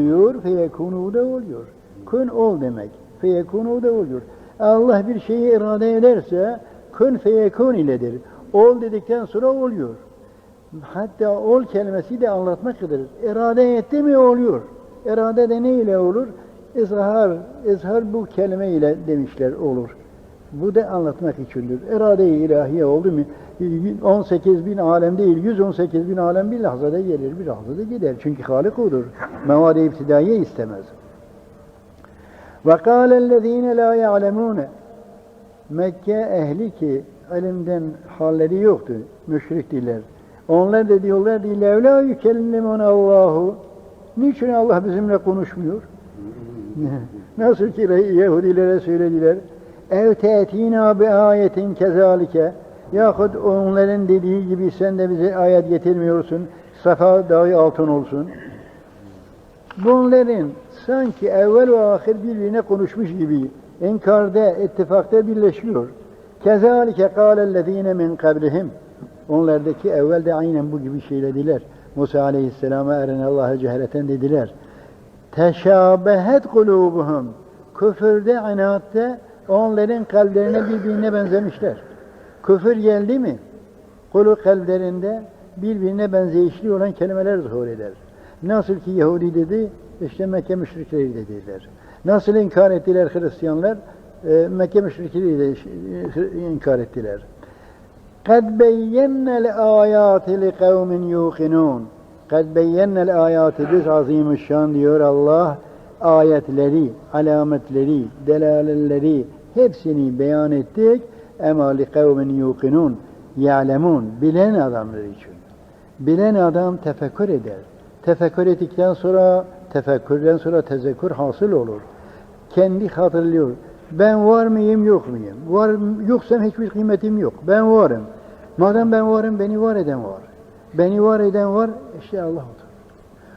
diyor, feyekunu da oluyor. Kun ol demek. Feyekunu da oluyor. Allah bir şeyi irade ederse kun feyekun iledir. Ol dedikten sonra oluyor. Hatta ol kelimesi de anlatmaktadır. İrade etti mi oluyor. İrade de ne ile olur? İzhar, izhar bu kelime ile demişler olur. Bu da anlatmak içindir. İrade-i ilahiye oldu mu 18 bin alem değil, 118 bin alem bir lahzada gelir, bir lahzada gider. Çünkü Halik odur. Mevade iptidaiye istemez. Ve kâlellezîne lâ ya'lemûne Mekke ehli ki ilimden halleri yoktu, müşriktiler. Onlar da diyorlar ki levlâ yükellimûne Allahu Niçin Allah bizimle konuşmuyor? Nasıl ki Yahudilere söylediler. Ev te'tina bi ayetin kezalike yahut onların dediği gibi sen de bize ayet getirmiyorsun. Safa dağı altın olsun. Bunların sanki evvel ve ahir birbirine konuşmuş gibi inkarda, ittifakta birleşiyor. Kezalike kâlellezîne min kablihim. Onlardaki evvel de aynen bu gibi söylediler. Musa aleyhisselama eren Allah'a cehreten dediler. Teşabehet kulubuhum. Küfürde, inatta onların kalplerine birbirine benzemişler. Küfür geldi mi? Kulu kalplerinde birbirine benzeyişli olan kelimeler zuhur eder. Nasıl ki Yahudi dedi, işte Mekke müşrikleri dediler. Nasıl inkar ettiler Hristiyanlar? E, Mekke müşrikleri de e, inkar ettiler. قَدْ بَيَّنَّ الْآيَاتِ لِقَوْمٍ يُوقِنُونَ قَدْ بَيَّنَّ الْآيَاتِ Biz azimüşşan diyor Allah, ayetleri, alametleri, delaletleri hepsini beyan ettik. Li kavmin yuqinun ya'lemun bilen adamlar için. Bilen adam tefekkür eder. Tefekkür ettikten sonra tefekkürden sonra tezekkür hasıl olur. Kendi hatırlıyor. Ben var mıyım yok muyum? Var yoksam hiçbir kıymetim yok. Ben varım. Madem ben varım beni var eden var. Beni var eden var işte Allah'dır.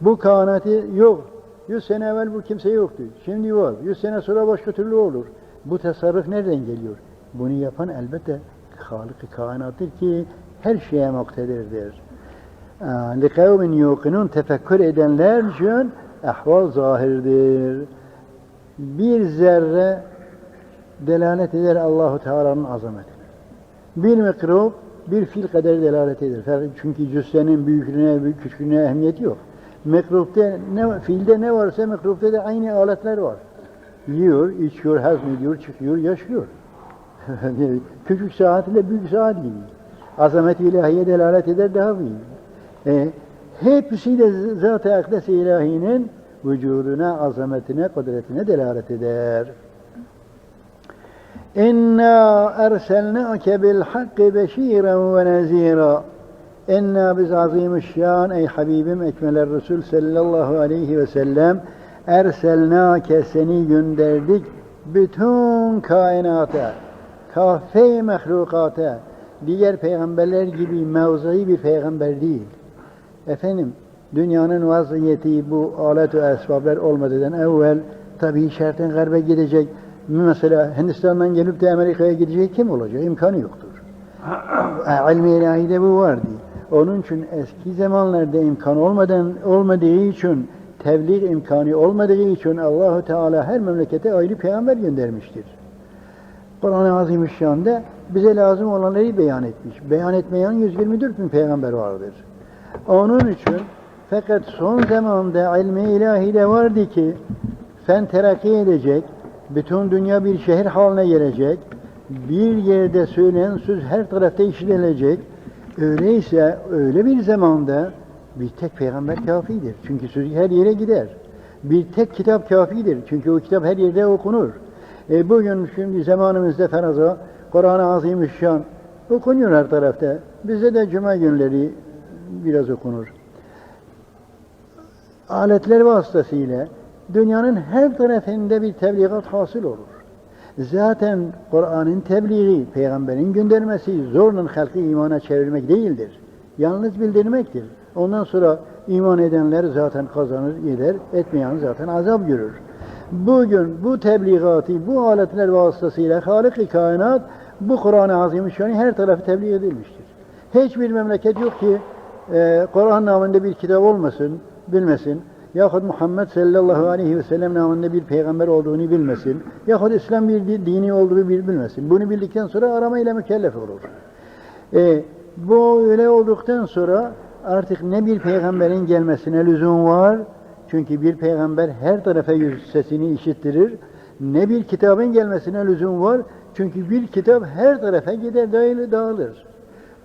Bu kainatı yok. Yüz sene evvel bu kimse yoktu. Şimdi var. Yüz sene sonra başka türlü olur. Bu tasarruf nereden geliyor? Bunu yapan elbette Halık-ı kainattır ki her şeye muktedirdir. لِقَوْمٍ yuqinun Tefekkür edenler için ehval zahirdir. Bir zerre delalet eder Allahu Teala'nın azametine. Bir mikrop bir fil kadar delalet eder. Çünkü cüssenin büyüklüğüne, küçüklüğüne ehemmiyeti yok. Mikropta ne, filde ne varsa mikropta da aynı aletler var. Yiyor, içiyor, hazmediyor, çıkıyor, yaşıyor. Küçük saat ile büyük saat gibi. Azamet ilahiye delalet eder daha büyük. E, hepsi de zat-ı akdes ilahinin vücuduna, azametine, kudretine delalet eder. İnna erselnâke bil hakkı beşîren ve nezîrâ. İnna biz azimüşşan ey Habibim ekmeler Resul sallallahu aleyhi ve sellem erselnâke seni gönderdik bütün kainata kafe mehlukata diğer peygamberler gibi mevzai bir peygamber değil. Efendim dünyanın vaziyeti bu alet ve esbablar olmadan evvel tabii şerten garbe gidecek. Mesela Hindistan'dan gelip de Amerika'ya gidecek kim olacak? İmkanı yoktur. İlmi ilahide bu vardı. Onun için eski zamanlarda imkan olmadan olmadığı için tebliğ imkanı olmadığı için Allahu Teala her memlekete ayrı peygamber göndermiştir. Kur'an-ı Azimüşşan'da bize lazım olanları beyan etmiş. Beyan etmeyen 124 bin peygamber vardır. Onun için fakat son zamanda ilmi ilahi de vardı ki fen terakki edecek, bütün dünya bir şehir haline gelecek, bir yerde söylenen söz her tarafta işitilecek. Öyleyse öyle bir zamanda bir tek peygamber kafidir. Çünkü söz her yere gider. Bir tek kitap kafidir. Çünkü o kitap her yerde okunur. E bugün şimdi zamanımızda faraza Kur'an-ı Azimüşşan okunuyor her tarafta. Bizde de cuma günleri biraz okunur. Aletler vasıtasıyla dünyanın her tarafında bir tebliğat hasıl olur. Zaten Kur'an'ın tebliği, peygamberin göndermesi zorla halkı imana çevirmek değildir. Yalnız bildirmektir. Ondan sonra iman edenler zaten kazanır, eder, etmeyen zaten azap görür. Bugün bu tebliğatı, bu aletler vasıtasıyla Halik-i Kainat bu Kur'an-ı Azimüşşan'ı her tarafı tebliğ edilmiştir. Hiçbir memleket yok ki e, Kur'an namında bir kitap olmasın, bilmesin. yahut Muhammed sallallahu aleyhi ve sellem namında bir peygamber olduğunu bilmesin, yahut İslam bir di- dini olduğunu bil- bilmesin. Bunu bildikten sonra aramayla mükellef olur. E, bu öyle olduktan sonra artık ne bir peygamberin gelmesine lüzum var, çünkü bir peygamber her tarafa yüz sesini işittirir, ne bir kitabın gelmesine lüzum var, çünkü bir kitap her tarafa gider, dağılır.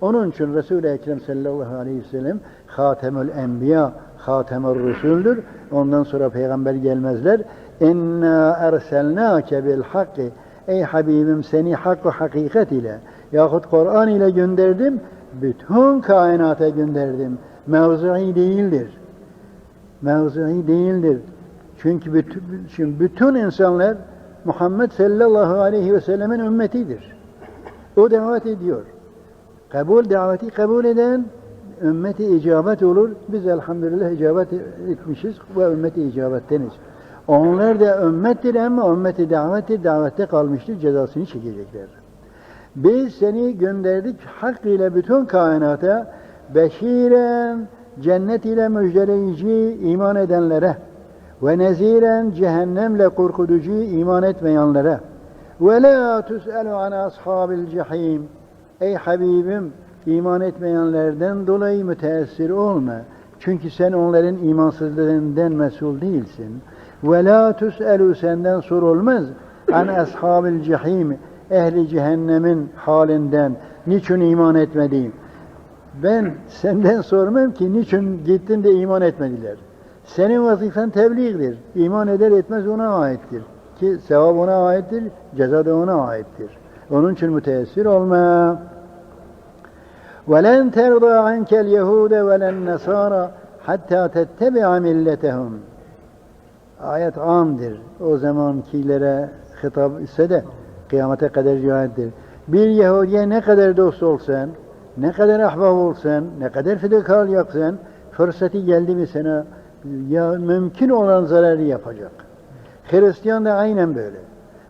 Onun için Resul-i Ekrem sallallahu aleyhi ve sellem Hatemül Enbiya, Hatemül Resul'dür. Ondan sonra peygamber gelmezler. İnna erselnâke bil hakkı. Ey Habibim seni hak hakikat ile yahut Kur'an ile gönderdim. Bütün kainata gönderdim. Mevzui değildir. Mevzui değildir. Çünkü bütün, çünkü bütün insanlar Muhammed sallallahu aleyhi ve sellemin ümmetidir. O davet ediyor. Kabul daveti kabul eden ümmeti icabet olur. Biz elhamdülillah icabet etmişiz ve ümmeti icabetteniz. Onlar da ümmettir ama ümmeti davettir, davette kalmıştır, cezasını çekecekler. Biz seni gönderdik hak ile bütün kainata beşiren cennet ile müjdeleyici iman edenlere ve neziren cehennemle korkutucu iman etmeyenlere ve la tus'elu an ashabil cehim Ey Habibim iman etmeyenlerden dolayı müteessir olma. Çünkü sen onların imansızlığından mesul değilsin. Ve la tus'elu senden sorulmaz an ashabil cehim ehli cehennemin halinden niçin iman etmediğim. Ben senden sormam ki niçin gittin de iman etmediler. Senin vazifen tebliğdir. İman eder etmez ona aittir. Ki sevap ona aittir, ceza da ona aittir. Onun için müteessir olma. وَلَنْ تَرْضَى عَنْكَ الْيَهُودَ وَلَا النَّصَارَى حَتَّى تَتَّبِعَ مِلَّتَهُمْ Ayet amdir. O zamankilere hitap ise de kıyamete kadar cihaddir. Bir Yahudiye ne kadar dost olsan, ne kadar ahbab olsan, ne kadar fedakar yapsan, fırsatı geldi mi sana ya mümkün olan zararı yapacak. Hristiyan da aynen böyle.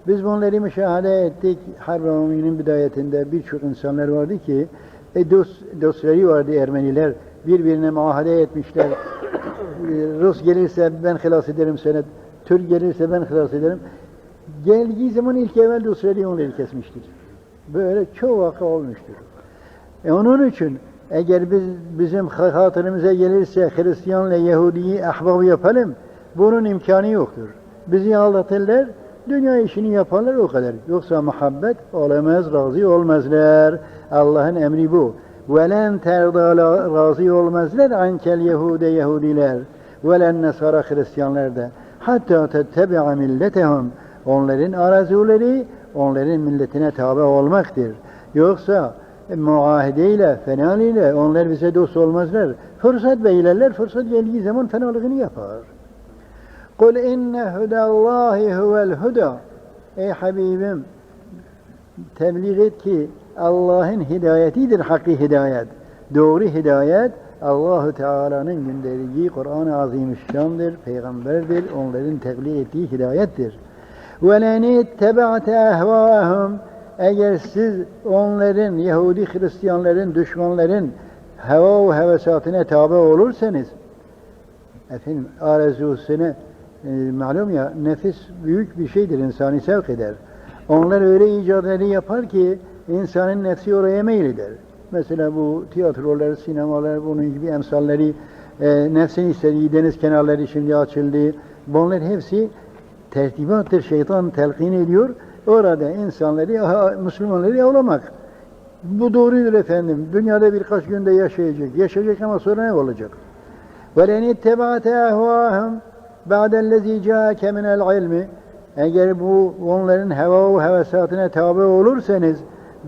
Biz bunları müşahede ettik. Harb-ı Umumi'nin bidayetinde birçok insanlar vardı ki e, dost, dostları vardı Ermeniler. Birbirine muahede etmişler. Rus gelirse ben hilas ederim seni. Türk gelirse ben hilas ederim geldiği zaman ilk evvel de Süleyman'ları kesmiştir. Böyle çoğu vaka olmuştur. E onun için eğer biz bizim hatırımıza gelirse Hristiyanla Yahudi'yi ahbabı yapalım, bunun imkanı yoktur. Bizi aldatırlar, dünya işini yaparlar o kadar. Yoksa muhabbet olamaz, razı olmazlar. Allah'ın emri bu. Velen terda razı olmazlar ankel Yahude Yahudiler. Velen Nesara Hristiyanlar da. Hatta tettebi'a milletehum. Onların arazuları onların milletine tabi olmaktır. Yoksa e, muahideyle, fenaliyle onlar bize dost olmazlar. Fırsat beylerler, fırsat geldiği zaman fenalığını yapar. Kul inne hudallahi huvel huda. Ey Habibim, tebliğ et ki Allah'ın hidayetidir hakkı hidayet. Doğru hidayet Allahu Teala'nın gönderdiği Kur'an-ı Azimüşşan'dır, peygamberdir, onların tebliğ ettiği hidayettir. وَلَنِ اتَّبَعْتَ اَهْوَاهُمْ Eğer siz onların, Yahudi Hristiyanların, düşmanların heva ve hevesatine tabi olursanız, efendim arzusunu, e, malum ya nefis büyük bir şeydir, insanı sevk eder. Onlar öyle icatları yapar ki insanın nefsi oraya meyleder. Mesela bu tiyatrolar, sinemalar, bunun gibi emsalleri, e, nefsin istediği deniz kenarları şimdi açıldı. Bunlar hepsi tertibattır. Şeytan telkin ediyor. Orada insanları, aha, Müslümanları avlamak. Bu doğrudur efendim. Dünyada birkaç günde yaşayacak. Yaşayacak ama sonra ne olacak? وَلَنِ اتَّبَعْتَ اَهْوَاهُمْ بَعْدَ الَّذ۪ي جَاءَكَ مِنَ الْعِلْمِ Eğer bu onların heva ve hevesatine tabi olursanız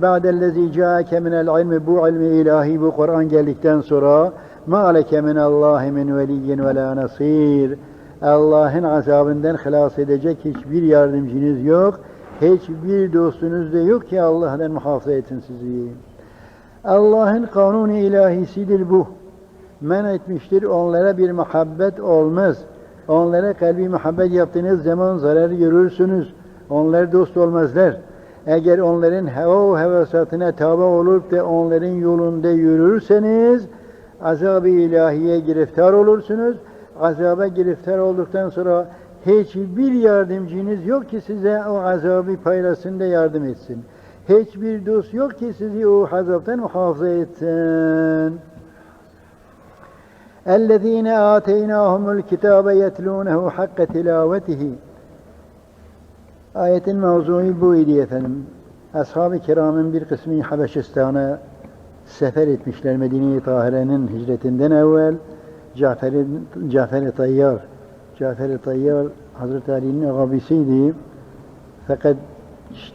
بَعْدَ الَّذ۪ي جَاءَكَ مِنَ الْعِلْمِ Bu ilmi ilahi, bu Kur'an geldikten sonra مَا لَكَ مِنَ اللّٰهِ مِنْ وَلِيٍّ وَلَا نَصِيرٍ Allah'ın azabından halas edecek hiçbir yardımcınız yok. Hiçbir dostunuz da yok ki Allah'tan muhafaza etsin sizi. Allah'ın kanunu ilahisidir bu. Men etmiştir onlara bir muhabbet olmaz. Onlara kalbi muhabbet yaptığınız zaman zarar görürsünüz. Onlar dost olmazlar. Eğer onların heva ve hevesatına tabi olup da onların yolunda yürürseniz azab-ı ilahiye giriftar olursunuz azaba giriftar olduktan sonra hiçbir yardımcınız yok ki size o azabı paylasın da yardım etsin. Hiçbir dost yok ki sizi o azaptan muhafaza etsin. اَلَّذ۪ينَ آتَيْنَاهُمُ الْكِتَابَ يَتْلُونَهُ حَقَّ تِلَاوَتِهِ Ayetin mevzuu bu idi efendim. Ashab-ı kiramın bir kısmı Habeşistan'a sefer etmişler Medine-i Tahire'nin hicretinden evvel. Cafer-i Cafer Tayyar Cafer-i Tayyar Hazreti Ali'nin ağabeyisiydi. Fakat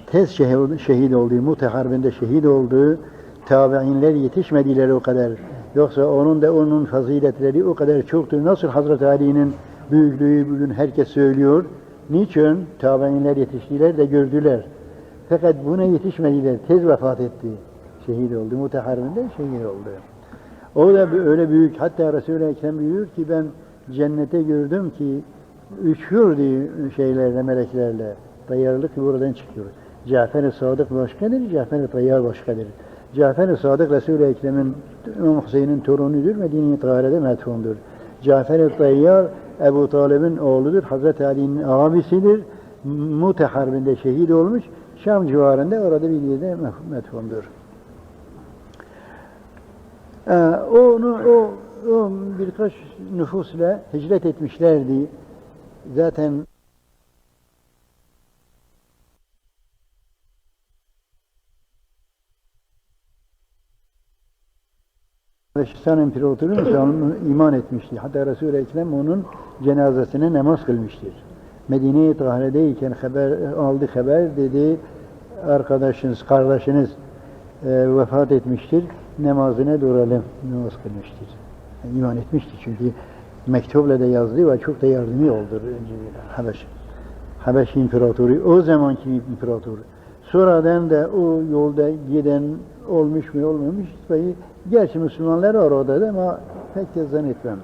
tez şehit, şehit oldu, Mute Harbi'nde şehit oldu. Tabi'inler yetişmediler o kadar. Yoksa onun da onun faziletleri o kadar çoktur. Nasıl Hazreti Ali'nin büyüklüğü bugün herkes söylüyor. Niçin? Tabi'inler yetiştiler de gördüler. Fakat buna yetişmediler. Tez vefat etti. Şehit oldu. Mute Harbi'nde şehit oldu. O da öyle büyük. Hatta Resul-i Ekrem buyuruyor ki ben cennete gördüm ki uçuyor diye şeylerle, meleklerle. Tayyarlık buradan çıkıyor. Cafer-i Sadık başkadır, Cafer-i Tayyar başkadır. Cafer-i Sadık Resul-i Ekrem'in İmam Hüseyin'in torunudur, Medine-i Tahire'de metfundur. Cafer-i Tayyar Ebu Talib'in oğludur, Hazreti Ali'nin abisidir. Mute Harbi'nde şehit olmuş, Şam civarında orada bir yerde metfundur. Ee, onu, o, o birkaç nüfusla hicret etmişlerdi. Zaten Habeşistan İmparatoru Müslüman iman etmişti. Hatta Resul-i Ekrem onun cenazesine namaz kılmıştır. Medine-i Tahire'deyken haber, aldı haber dedi arkadaşınız, kardeşiniz e, vefat etmiştir. Namazına duralım. Namaz kılmıştır. Yani iman etmişti çünkü mektupla da yazdı ve çok da yardımı oldu Habeş. Habeş İmparatoru, o zamanki İmparatoru. Sonradan da o yolda giden olmuş mu olmamış gerçi Müslümanlar var orada da ama pek de zannetmem.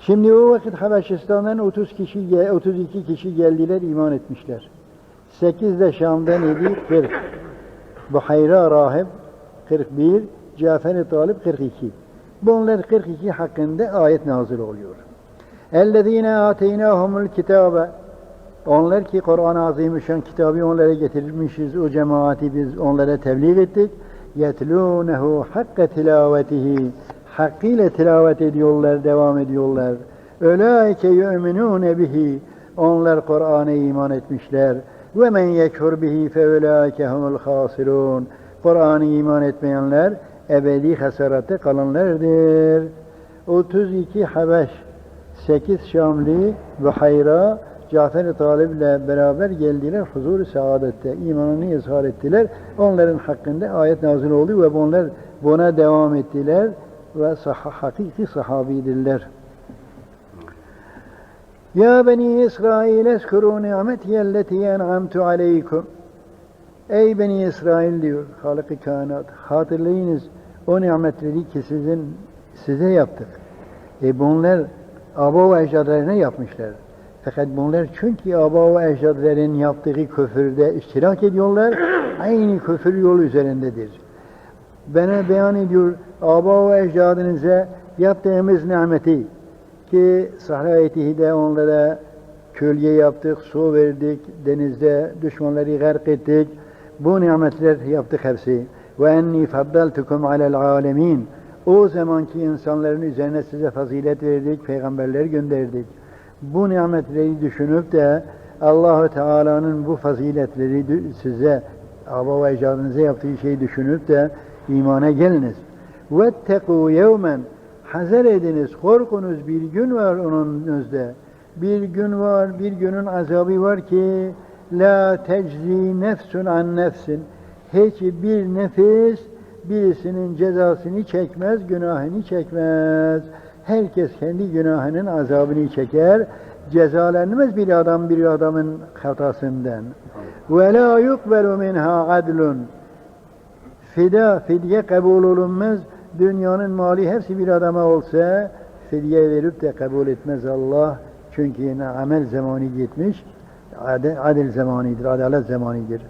Şimdi o vakit Habeşistan'dan 30 kişi 32 kişi geldiler iman etmişler. 8 de Şam'dan idi 40. Buhayra rahip 41, Cafer-i Talip 42. Bunlar 42 hakkında ayet nazil oluyor. اَلَّذ۪ينَ آتَيْنَاهُمُ الْكِتَابَ Onlar ki Kur'an-ı Azimüşşan kitabı onlara getirmişiz, o cemaati biz onlara tebliğ ettik. يَتْلُونَهُ حَقَّ تِلَاوَتِهِ Hakkıyla tilavet ediyorlar, devam ediyorlar. اُولَٰئِكَ يُؤْمِنُونَ bihi Onlar Kur'an'a iman etmişler. وَمَنْ يَكْفُرْ بِهِ فَاُولَٰئِكَ هُمُ الْخَاسِرُونَ Kur'an'a iman etmeyenler ebedi hasarette kalanlardır. 32 Habeş, 8 Şamli ve Hayra Cafer-i Talib ile beraber geldiler huzur-u saadette. imanını izhar ettiler. Onların hakkında ayet nazil oldu ve bunlar buna devam ettiler ve sah hakiki sahabidirler. Ya beni İsrail eskuru ni'metiyelleti en'amtu aleykum. Ey beni İsrail diyor Halık-ı Kainat. Hatırlayınız o nimetleri ki sizin size yaptık. E bunlar aba ve ecdadlarına yapmışlar. Fakat bunlar çünkü aba ve ecdadların yaptığı küfürde iştirak ediyorlar. Aynı küfür yolu üzerindedir. Bana beyan ediyor aba ve ecdadınıza yaptığımız nimeti ki Sahra-i de onlara kölge yaptık, su verdik, denizde düşmanları gark ettik. Bu nimetler yaptık hepsi. Ve enni faddaltukum alel alemin. O zamanki insanların üzerine size fazilet verdik, peygamberler gönderdik. Bu nimetleri düşünüp de Allahu Teala'nın bu faziletleri size aba ve icadınıza yaptığı şeyi düşünüp de imana geliniz. Vettekû yevmen Hazer ediniz, korkunuz bir gün var onun önünüzde. Bir gün var, bir günün azabı var ki la teczi nefsun an nefsin. Hiçbir nefis birisinin cezasını çekmez, günahını çekmez. Herkes kendi günahının azabını çeker. Cezalanmaz bir adam bir adamın hatasından. Ve la yukbelu minha adlun. Fida, fidye kabul olunmaz. Dünyanın mali hepsi bir adama olsa fidye verip de kabul etmez Allah. Çünkü amel zamanı gitmiş. Adil, zamanidir, adalet zamanidir.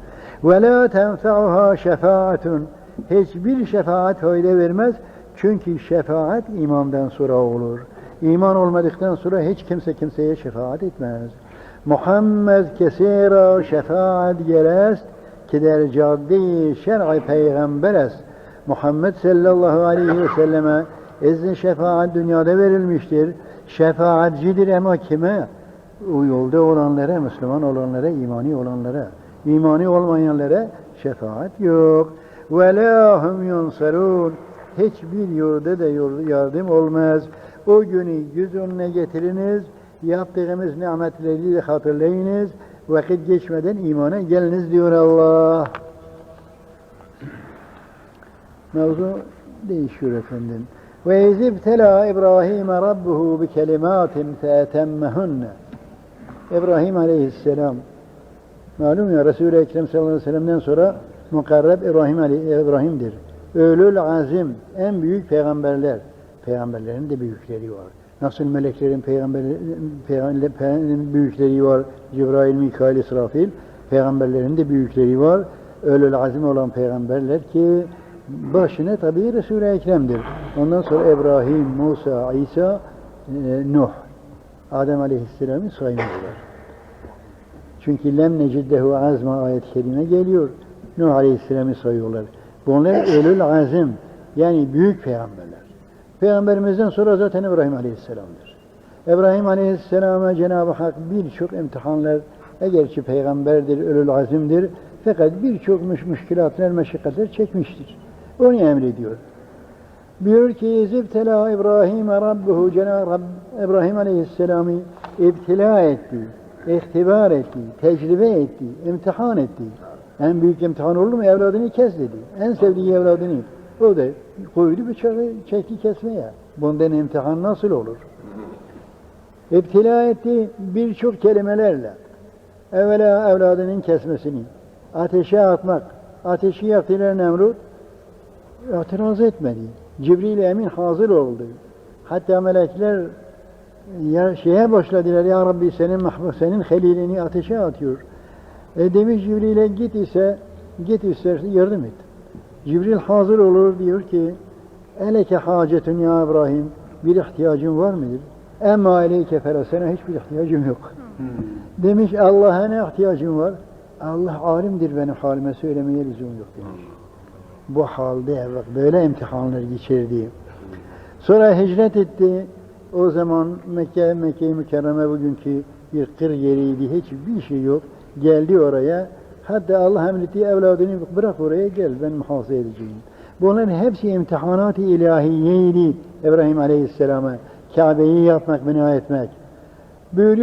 Ve la tenfa'uha şefaatun. Hiçbir şefaat fayda vermez. Çünkü şefaat imandan sonra olur. İman olmadıktan sonra hiç kimse kimseye şefaat etmez. Muhammed kesi ra şefaat gerest ki der cadde şer'i peygamber est. Muhammed sallallahu aleyhi ve selleme izin şefaat dünyada verilmiştir. Şefaatcidir ama kime? O yolda olanlara, Müslüman olanlara, imani olanlara. İmani olmayanlara şefaat yok. Ve la hum yunsarun. Hiçbir yurda da yardım olmaz. O günü yüz önüne getiriniz. Yaptığımız nimetleri de hatırlayınız. Vakit geçmeden imana geliniz diyor Allah. Mevzu değişiyor efendim. Ve izibtela İbrahim Rabbuhu bi kelimatin feetemmehunne. İbrahim Aleyhisselam malum ya Resul-i Ekrem sallallahu aleyhi ve sellem'den sonra mukarreb İbrahim Ali İbrahim'dir. Ölül azim en büyük peygamberler. Peygamberlerin de büyükleri var. Nasıl meleklerin peygamberlerin büyükleri var. Cibrail, Mikail, İsrafil. Peygamberlerin de büyükleri var. Ölül azim olan peygamberler ki başına tabii Resul-i Ekrem'dir. Ondan sonra İbrahim, Musa, İsa, e, Nuh. Adem Aleyhisselam'ı saymıyorlar. Çünkü lem neciddehu azma ayet-i kerime geliyor. Nuh Aleyhisselam'ı sayıyorlar. Bunlar ölül azim. Yani büyük peygamberler. Peygamberimizden sonra zaten İbrahim Aleyhisselam'dır. İbrahim Aleyhisselam'a Cenab-ı Hak birçok imtihanlar, egerçi peygamberdir, ölül azimdir, fakat birçok müş müşkilatlar, meşakkatler çekmiştir. Onu emrediyor. Diyor ki zibtela İbrahim Rabbuhu Cenab-ı Rab, İbrahim Aleyhisselam'ı iptila etti, ihtibar etti, tecrübe etti, imtihan etti. En büyük imtihan olur mu? Evladını kes dedi. En sevdiği evladını. O da koydu bıçağı çekti kesmeye. Bundan imtihan nasıl olur? İptila etti birçok kelimelerle. Evvela evladının kesmesini, ateşe atmak, ateşi yaktılar Nemrut, itiraz etmedi. Cibril Emin hazır oldu. Hatta melekler ya şeye başladılar ya Rabbi senin mahbub senin helilini ateşe atıyor. E demiş Cibril'e git ise git istersen yardım et. Cibril hazır olur diyor ki eleke hacetun ya İbrahim bir ihtiyacın var mıdır? Emma aleyke felesene hiçbir ihtiyacım yok. Demiş Allah'a ne ihtiyacın var? Allah alimdir benim halime söylemeye lüzum yok demiş. Bu halde bak böyle imtihanlar geçirdi. Sonra hicret etti. O zaman Mekke, Mekke-i Mükerreme bugünkü bir kır yeriydi. Hiçbir şey yok. Geldi oraya. Hatta Allah emretti evladını bırak oraya gel ben muhafaza edeceğim. Bunların hepsi imtihanat-ı ilahiyeydi İbrahim Aleyhisselam'a. Kabe'yi yapmak, bina etmek. Buyuruyor